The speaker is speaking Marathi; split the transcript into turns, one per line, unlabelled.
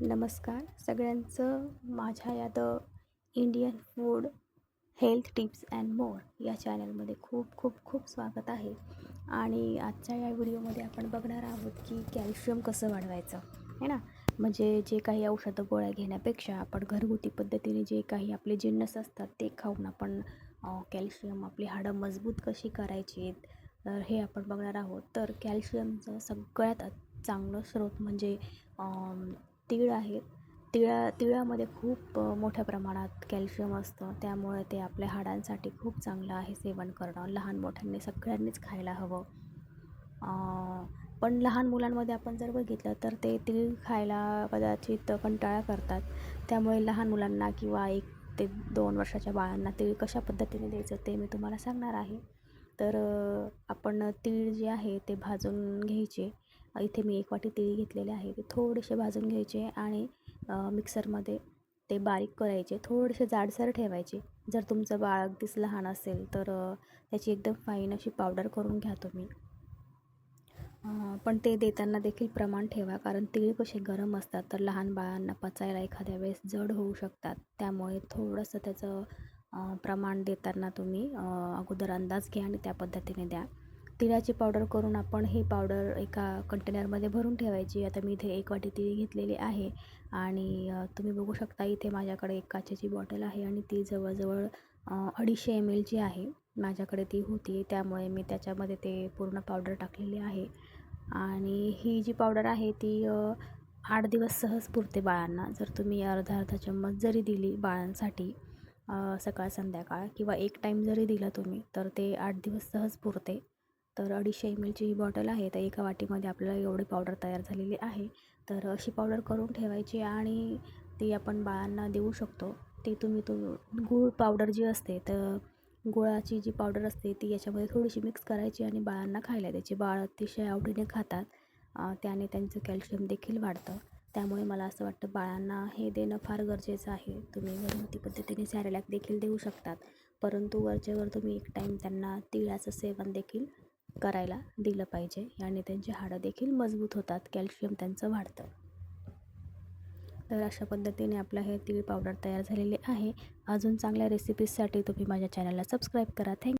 नमस्कार. सगळ्यांचं माझ्या या the Indian food health tips and more या चॅनलमध्ये खूप खूप खूप स्वागत आहे. आणि आजच्या या व्हिडिओमध्ये आपण बघणार आहोत की कॅल्शियम कसं वाढवायचं है ना? म्हणजे जे काही औषधं गोळ्या घेण्यापेक्षा आपण घरगुती पद्धतीने जे काही आपले जिन्नस असतात ते खाऊन आपण कॅल्शियम आपली हाडं मजबूत कशी करायची तर हे आपण बघणार आहोत. तर कॅल्शियमचं सगळ्यात चांगलं स्रोत म्हणजे तीळ आहेत तिळा तिळामध्ये खूप मोठ्या प्रमाणात कॅल्शियम असतं. त्यामुळे ते आपल्या हाडांसाठी खूप चांगलं आहे सेवन करणं. लहान मोठ्यांनी सगळ्यांनीच खायला हवं. पण लहान मुलांमध्ये आपण जर बघितलं तर ते तीळ खायला कदाचित कंटाळा करतात. त्यामुळे लहान मुलांना किंवा एक ते दोन वर्षाच्या बाळांना तीळ कशा पद्धतीने द्यायचं ते मी तुम्हाला सांगणार आहे. तर आपण तीळ जे आहे ते भाजून घ्यायचे. इथे मी एक वाटी तीळ घेतलेले आहे ते थोडेसे भाजून घ्यायचे आणि मिक्सरमध्ये ते बारीक करायचे. थोडेसे जाडसर ठेवायचे. जर तुमचं बाळ अगदीच लहान असेल तर त्याची एकदम फाईन अशी पावडर करून घ्या तुम्ही. पण ते देताना देखील प्रमाण ठेवा कारण तीळ कसे गरम असतात तर लहान बाळांना पचायला एखाद्या वेळेस जड होऊ शकतात. त्यामुळे थोडंसं त्याचं प्रमाण देताना तुम्ही अगोदर अंदाज घ्या आणि त्या पद्धतीने द्या. तिळाची पावडर करून आपण ही पावडर एका कंटेनरमध्ये भरून ठेवायची. आता मी इथे एक वाटी ती घेतलेली आहे आणि तुम्ही बघू शकता इथे माझ्याकडे एक काचेची बॉटल आहे आणि ती जवळजवळ अडीचशे एम एलची आहे. माझ्याकडे ती होती. त्यामुळे मी त्याच्यामध्ये ते पूर्ण पावडर टाकलेली आहे. आणि ही जी पावडर आहे ती आठ दिवस सहज पुरते बाळांना. जर तुम्ही अर्धा अर्धा चम्मच जरी दिली बाळांसाठी सकाळ संध्याकाळ किंवा एक टाईम जरी दिला तुम्ही तर ते आठ दिवस सहज पुरते. तर अडीचशे एम एलची ही बॉटल आहे. तर एका वाटीमध्ये आपल्याला एवढी पावडर तयार झालेली आहे. तर अशी पावडर करून ठेवायची आणि ती आपण बाळांना देऊ शकतो. ती तुम्ही तो गूळ पावडर जी असते तर गुळाची जी पावडर असते ती याच्यामध्ये थोडीशी मिक्स करायची आणि बाळांना खायला द्यायची. बाळ अतिशय आवडीने खातात. त्याने त्यांचं कॅल्शियम देखील वाढतं. त्यामुळे मला असं वाटतं बाळांना हे देणं फार गरजेचं आहे. तुम्ही घरगुती पद्धतीने सॅरेलॅक देखील देऊ शकतात. परंतु वरचेवर तुम्ही एक टाईम त्यांना तिळाचं सेवन देखील करायला दिलं पाहिजे. याने त्यांची हाडं देखील मजबूत होतात. कॅल्शियम त्यांचं वाढतं. तर अशा पद्धतीने आपलं हे तीळ पावडर तयार झालेले आहे. अजून चांगल्या रेसिपीजसाठी तुम्ही माझ्या चॅनलला सबस्क्राईब करा. थँक